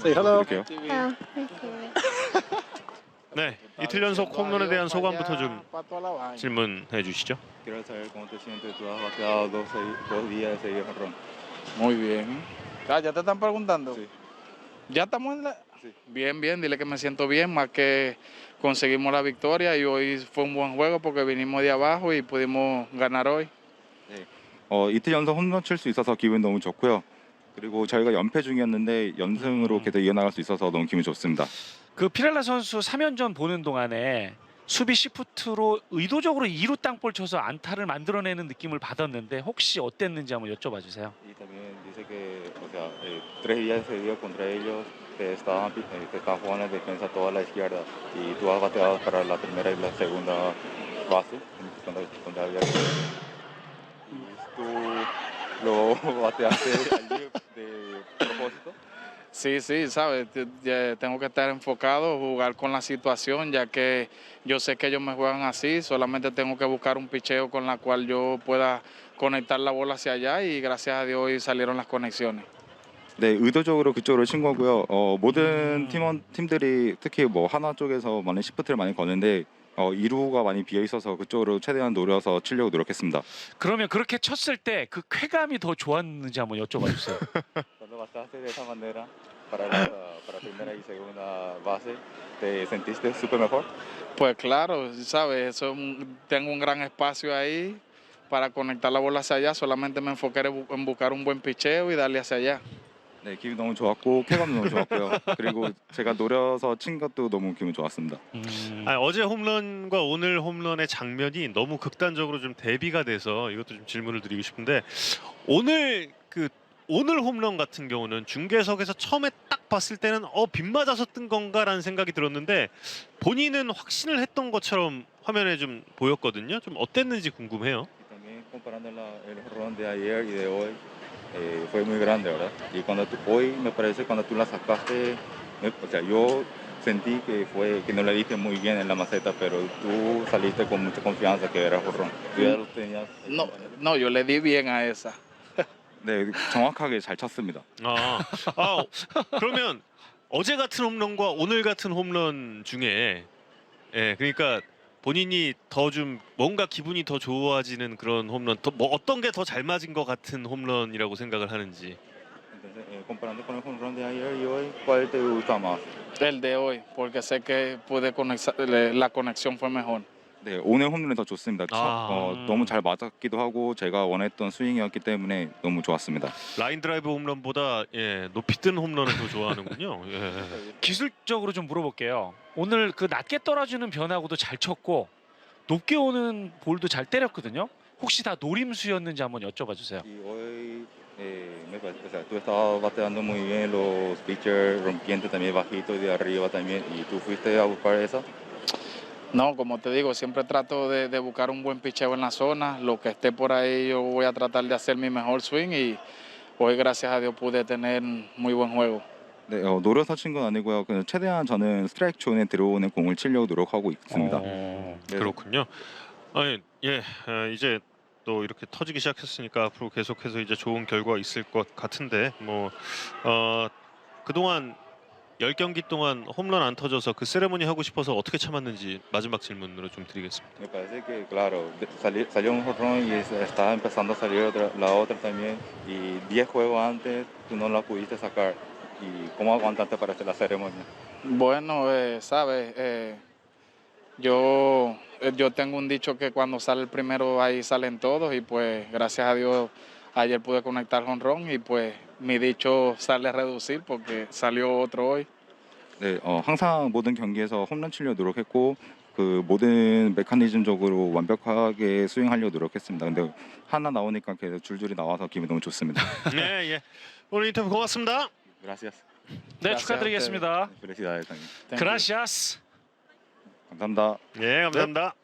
Say hello. 드릴게요. Oh, okay. 네, 이틀 연속 홈런에 대한 소감부터 좀 질문해 주시죠. Quiero saber cómo te sientes. Tú has bateado dos, segui- dos días seguidos jonrón. Muy bien. Ah, ya te están preguntando. Sí. Ya estamos en la. Sí. Bien, bien, dile que me siento bien, más que conseguimos la victoria y hoy fue un buen juego porque vinimos de abajo y pudimos ganar hoy. 어, 이틀 연속 홈런 칠 수 있어서 기분 너무 좋고요. 그리고 저희가 연패 중이었는데 연승으로 음. 계속 이어나갈 수 있어서 너무 기분 좋습니다. 그 피렐라 선수 3연전 보는 동안에 수비 시프트로 의도적으로 2루 땅볼 쳐서 안타를 만들어내는 느낌을 받았는데 혹시 어땠는지 한번 여쭤봐 주세요. Y también dice que, o sea, eh, tres días seguidos contra ellos te estaban, pi- eh, te estaban jugando en defensa toda la izquierda y tú has bateado para la primera y la segunda base cuando, cuando había que- y tú lo bateaste allí de propósito. Sí, sí, sabes, Te- ya tengo que estar enfocado, jugar con la situación, ya que yo sé que ellos me juegan así, solamente tengo que buscar un picheo con la cual yo pueda conectar la bola hacia allá y gracias a Dios hoy salieron las conexiones. 네, 의도적으로 그쪽으로 친 거고요. 어, 모든 팀원 팀들이 특히 뭐 하나 쪽에서 많은 시프트를 많이 거는데 어, 2루가 많이 비어 있어서 그쪽으로 최대한 노려서 치려고 노력했습니다. 그러면 그렇게 쳤을 때 그 쾌감이 더 좋았는지 한번 여쭤봐 주세요. Cuando bateaste de esa manera para la para primera y segunda base, ¿te sentiste súper mejor? Pues claro, sabes, eso es un- tengo un gran espacio ahí para conectar la bola hacia allá, solamente me enfoqué en bu- en buscar un buen picheo y darle hacia allá. 네, 기분 너무 좋았고 쾌감도 너무 좋았고요. 그리고 제가 노려서 친 것도 너무 기분 좋았습니다. 음, 아니, 어제 홈런과 오늘 홈런의 장면이 너무 극단적으로 좀 대비가 돼서 이것도 좀 질문을 드리고 싶은데 오늘 그 오늘 홈런 같은 경우는 중계석에서 처음에 딱 봤을 때는 어빗 맞아서 뜬 건가라는 생각이 들었는데 본인은 확신을 했던 것처럼 화면에 좀 보였거든요. 좀 어땠는지 궁금해요. Y también comparando la- el jonrón de ayer y de hoy, eh, fue muy grande, ¿verdad? Y cuando tú, hoy me parece cuando tú la sacaste, me- o sea, yo sentí que fue que no le diste muy bien en la maceta, pero tú saliste con mucha confianza que era jonrón. Tú ya lo tenías. No, no, yo le di bien a esa. 네, 정확하게 잘 쳤습니다. 아, 아 그러면 어제 같은 홈런과 오늘 같은 홈런 중에 예 그러니까 본인이 더 좀 뭔가 기분이 더 좋아지는 그런 홈런 더, 뭐 어떤 게 더 잘 맞은 것 같은 홈런이라고 생각을 하는지 Entonces, eh, comparando con el jonrón de ayer y hoy, ¿cuál te gusta más? El de hoy, porque sé que pude conectar, la conexión fue mejor. 네, 오늘 홈런이 더 좋습니다. 첫- 아. 어, 너무 잘 맞았기도 하고 제가 원했던 스윙이었기 때문에 너무 좋았습니다. 라인 드라이브 홈런보다 예 높이 뜬 홈런을 더 좋아하는군요. 예. 기술적으로 좀 물어볼게요. 오늘 그 낮게 떨어지는 변화구도 잘 쳤고 높게 오는 볼도 잘 때렸거든요. 혹시 다 노림수였는지 한번 여쭤봐 주세요. Y hoy eh, me parece, o sea, tú estabas bateando muy bien los pitchers, rompiendo también bajito y de arriba también, y tú fuiste a buscar esa. No, como te digo, siempre trato de, de buscar un buen picheo en la zona. Lo que esté por ahí, yo voy a tratar de hacer mi mejor swing y hoy, gracias a Dios, pude tener muy buen juego. 네, 어, 노려서 친 건 아니고요. 그냥 최대한 저는 스트라이크 존에 들어오는 공을 치려고 노력하고 있습니다. 어, 네. 그렇군요. 아니 예 어, 이제 또 이렇게 터지기 시작했으니까 앞으로 계속해서 이제 좋은 결과 있을 것 같은데 뭐 어, 그동안 10경기 동안 홈런 안 터져서 그 세레모니 하고 싶어서 어떻게 참았는지 마지막 질문으로 좀 드리겠습니다. Me parece que, claro, de- sali- salió un jorrón y es- estaba empezando a salir otra- la otra también, y 10 juegos antes tú no la pudiste sacar. ¿Y cómo aguantaste para hacer la ceremonia? Bueno, eh, sabes, Eh, yo, eh, yo tengo un dicho que cuando sale el primero ahí salen todos y pues gracias a Dios ayer pude conectar honrón y pues mi dicho sale a reducir porque salió otro hoy. 네, 어, 항상 모든 경기에서 홈런 치려고 노력했고 그 모든 메커니즘적으로 완벽하게 스윙하려고 노력했습니다. 근데 하나 나오니까 계속 줄줄이 나와서 기분이 너무 좋습니다. 예 예. 오늘 인터뷰 고맙습니다. Gracias. 네 축하드리겠습니다. felicidades también. Thank you. 그라시아스. 감사합니다. 예 감사합니다.